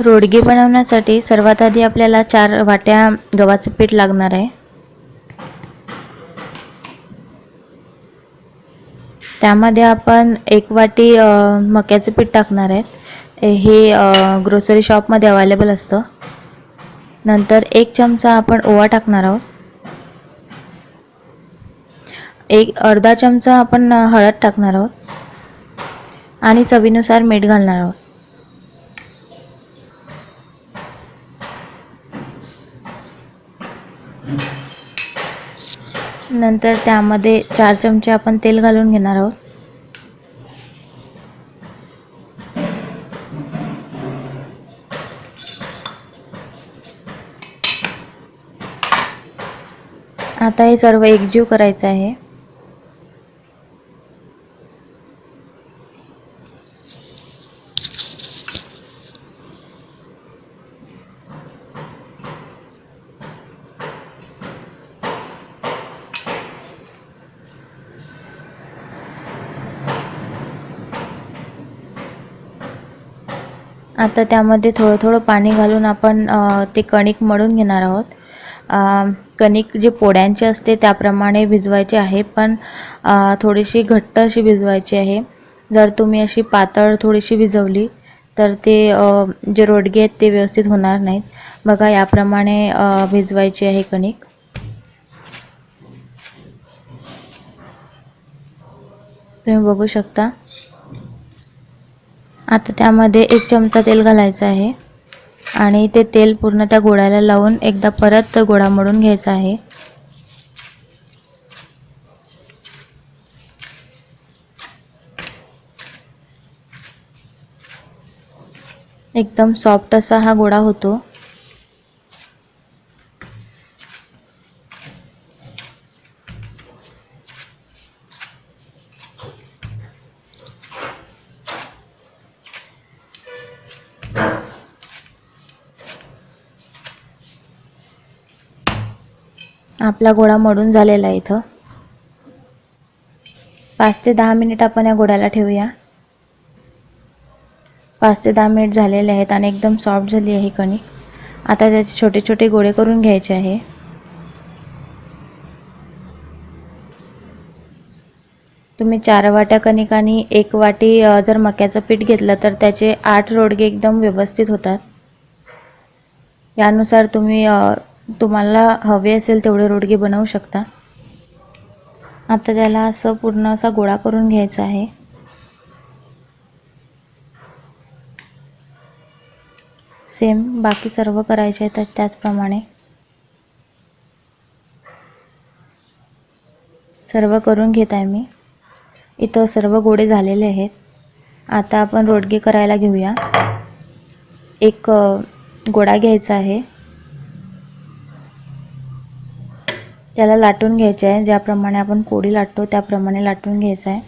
रोडगे बनवण्यासाठी सर्वात आधी आपल्याला चार वाट्या गव्हाचं पीठ लागणार आहे. त्यामध्ये आपण एक वाटी मक्याचं पीठ टाकणार आहेत हे ग्रोसरी शॉपमध्ये अवेलेबल असतं. नंतर एक चमचा आपण ओवा टाकणार आहोत. एक अर्धा चमचा आपण हळद टाकणार आहोत. आणि चवीनुसार मीठ घालणार आहोत. नंतर त्यामध्ये चार चमचे आपण तेल घालून घेणार आहोत. आता हे सर्व एकजीव करायचं आहे. आता त्यामध्ये थोडं थोडं पाणी घालून आपण ते कणिक मळून घेणार आहोत. कणिक जे पोळ्यांचे असते त्याप्रमाणे भिजवायचे आहे पण थोडीशी घट्ट अशी भिजवायची आहे. जर तुम्ही अशी पातळ थोडीशी भिजवली तर ते जे रोडगे आहेत ते व्यवस्थित होणार नाहीत. बघा याप्रमाणे भिजवायची आहे कणिक. तुम्ही बघू शकता. आता त्यामध्ये एक चमचा तेल घालायचं आहे. आणि ते तेल पूर्ण त्या गोळ्याला लावून एकदा परत गोळा मळून घ्यायचा आहे. एकदम सॉफ्ट असा हा गोळा होतो. आपला गोळा मळून झालेला आहे इथं. पाच ते दहा मिनिट आपण या गोळ्याला ठेवूया. पाच ते दहा मिनिट झालेले आहेत आणि एकदम सॉफ्ट झाली आहे कणिक. आता त्याचे छोटे छोटे गोळे करून घ्यायचे आहे. तुम्ही चार वाट्या कणिक आणि एक वाटी जर मक्याचं पीठ घेतलं तर त्याचे आठ रोडगे एकदम व्यवस्थित होतात. यानुसार तुम्ही तुम्हाला हवे असेल तेवढे रोडगे बनवू शकता. आता त्याला असं पूर्ण असा गोळा करून घ्यायचा आहे. सेम बाकी सर्व करायचे आहे त्याचप्रमाणे. सर्व करून घेत आहे मी. इथं सर्व गोळे झालेले आहेत. आता आपण रोडगे करायला घेऊया. एक गोडा गोळा घ्यायचा आहे. त्याला लाटून घ्यायचे आहे. ज्याप्रमाणे आपण पोळी लाटतो त्याप्रमाणे लाटून घ्यायचं आहे.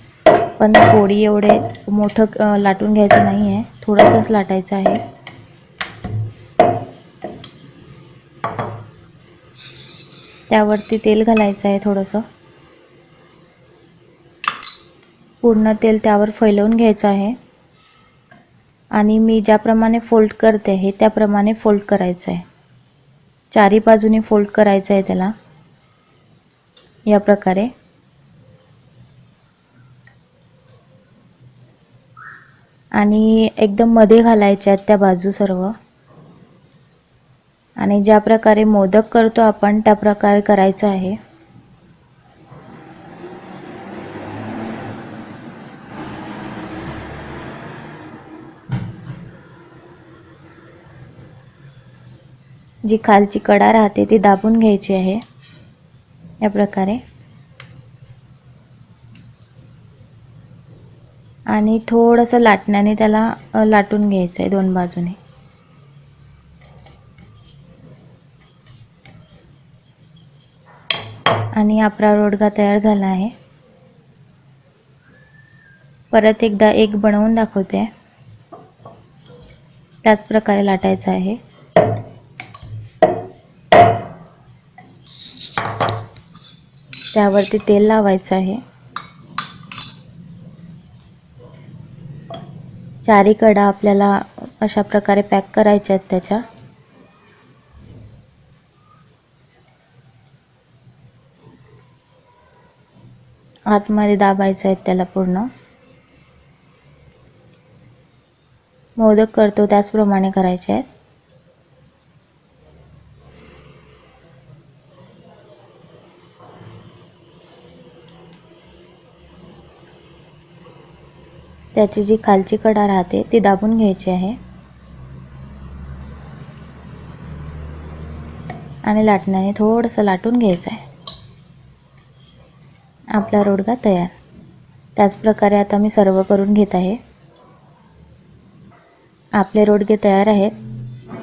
पण पोळी एवढे मोठं लाटून घ्यायचं नाही आहे. थोडंसंच लाटायचं आहे. त्यावरती तेल घालायचं आहे थोडंसं. पूर्ण तेल त्यावर फैलवून घ्यायचं आहे. आणि मी ज्याप्रमाणे फोल्ड करते हे त्याप्रमाणे फोल्ड करायचं आहे. चारी बाजूने फोल्ड करायचं आहे त्याला. या प्रकारे. आणि एकदम मध्ये घालायच्या आहेत त्या बाजू सर्व. आणि ज्या प्रकारे मोदक करतो आपण त्या प्रकारे करायचं आहे. जी खालची कडा राहते ती दाबून घ्यायची आहे. या प्रकारे. आणि थोडंसं लाटण्याने त्याला लाटून घ्यायचं आहे दोन बाजूने. आणि आपला रोडगा तयार झाला आहे. परत एकदा एक बनवून दाखवते. त्याच प्रकारे लाटायचं आहे. त्यावरती तेल लावायचं आहे. चारी कडा आपल्याला अशा प्रकारे पॅक करायच्या आहेत त्याच्या. आतमध्ये दाबायचं आहेत त्याला पूर्ण. मोदक करतो त्याचप्रमाणे करायचे आहेत. त्याची जी खालची कडा राहते ती दाबून घ्यायची आहे. आणि लाटण्याने थोडंसं लाटून घ्यायचं आहे. आपला रोडगा तयार. त्याचप्रकारे आता मी सर्व करून घेत आहे. आपले रोडगे तयार आहेत.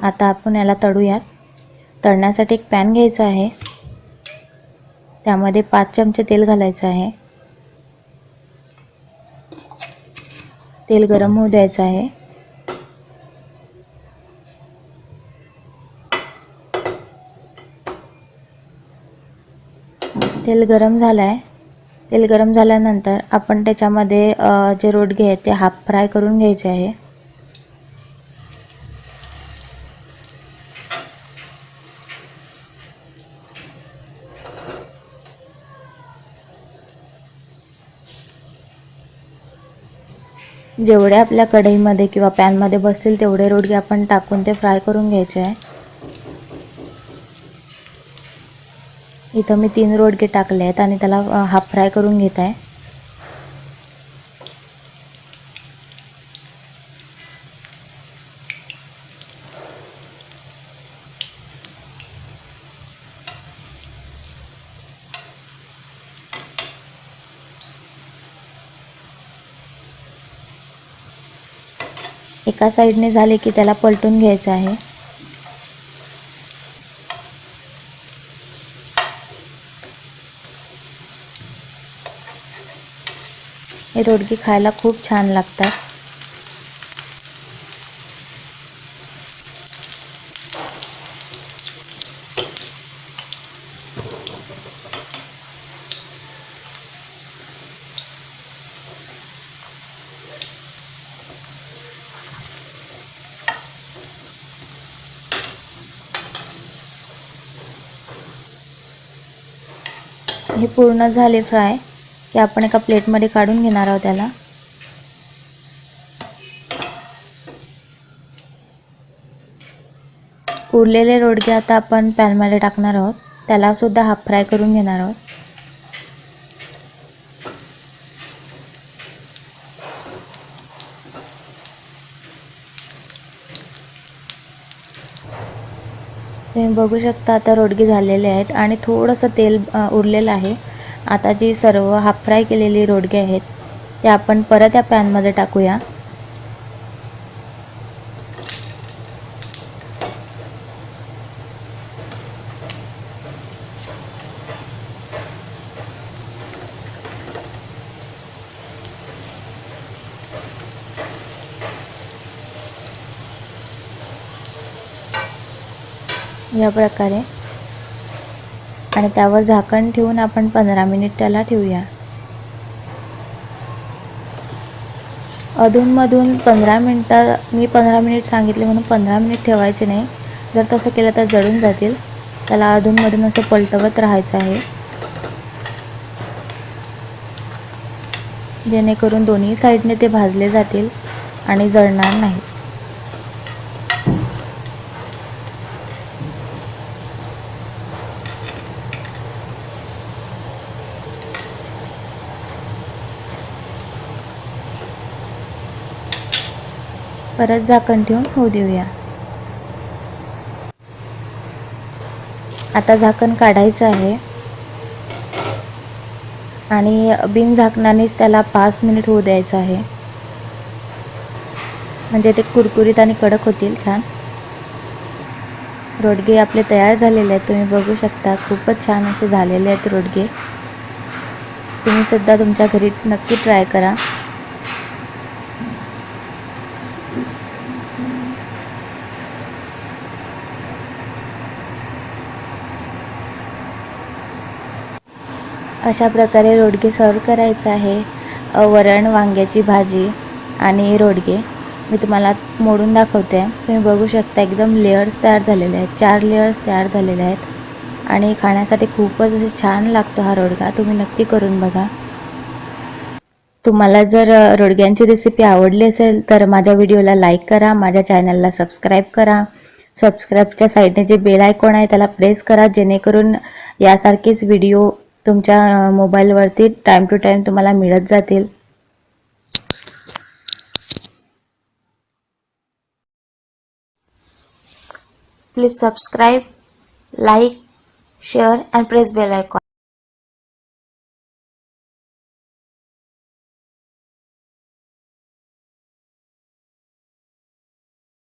आता आपण याला तळूयात. तळण्यासाठी एक पॅन घ्यायचा आहे. त्यामध्ये पाच चमचे तेल घालायचं आहे. तेल गरम होऊ द्यायचं आहे. तेल गरम झालं आहे तेल गरम झाल्यानंतर आपण त्याच्यामध्ये जे रोडगे आहेत ते हाफ फ्राय करून घ्यायचे आहे. जेवढे आपल्या कढईमध्ये किंवा पॅनमध्ये बसतील तेवढे रोडगे आपण टाकून ते फ्राय करून घ्यायचे आहे. इथं मी तीन रोडगे टाकले आहेत आणि त्याला हाफ फ्राय करून घेत आहे. एका साईडने झाले की त्याला पलटून घ्यायचं आहे. हे रोडगी खायला खूप छान लागतात. हे पूर्ण झाले फ्राय की आपण एका प्लेटमध्ये काढून घेणार आहोत त्याला. उरलेले रोडगे आता आपण पॅनमध्ये टाकणार आहोत. त्यालासुद्धा हाफ फ्राय करून घेणार आहोत. तुम्ही बघू शकता आता रोडगे झालेले आहेत आणि थोडंसं तेल उरलेलं आहे. आता जी सर्व हाफ फ्राय केलेली रोडगे आहेत ते आपण परत या पॅनमध्ये टाकूया. या प्रकारे. आणि त्यावर झाकण ठेवून आपण पंधरा मिनिट त्याला ठेवूया. अधूनमधून पंधरा मिनटं मी पंधरा मिनिट सांगितले म्हणून पंधरा मिनिट ठेवायचे नाही. जर तसं केलं तर जळून जातील. त्याला अधूनमधून असं पलटवत राहायचं आहे. जेणेकरून दोन्ही साईडने ते भाजले जातील आणि जळणार नाहीत. परत झाकण ठेवून होऊ देऊया. आता झाकण काढायचं आहे. आणि बिन झाकणानेच त्याला पाच मिनिट होऊ द्यायचं आहे. म्हणजे ते कुरकुरीत आणि कडक होतील छान. रोडगे आपले तयार झालेले आहेत. तुम्ही बघू शकता खूपच छान असे झालेले आहेत रोडगे. तुम्ही सुद्धा तुमच्या घरी नक्की ट्राय करा. अशा प्रकारे रोडगे सर्व करायचं आहे. वरण वांग्याची भाजी आणि रोडगे. मी तुम्हाला मोडून दाखवते. आहे तुम्ही बघू शकता एकदम लेअर्स तयार झालेले आहेत. चार लेअर्स तयार झालेले आहेत. आणि खाण्यासाठी खूपच असे छान लागतो हा रोडगा. तुम्ही नक्की करून बघा. तुम्हाला जर रोडग्यांची रेसिपी आवडली असेल तर माझ्या व्हिडिओला लाईक करा. माझ्या चॅनलला सबस्क्राईब करा. सबस्क्राईबच्या साईडने जे बेल आयकॉन आहे त्याला प्रेस करा. जेणेकरून यासारखेच व्हिडिओ तुमच्या मोबाईलवरती टाईम टू टाईम तुम्हाला मिळत जातील. Please subscribe like share and press bell icon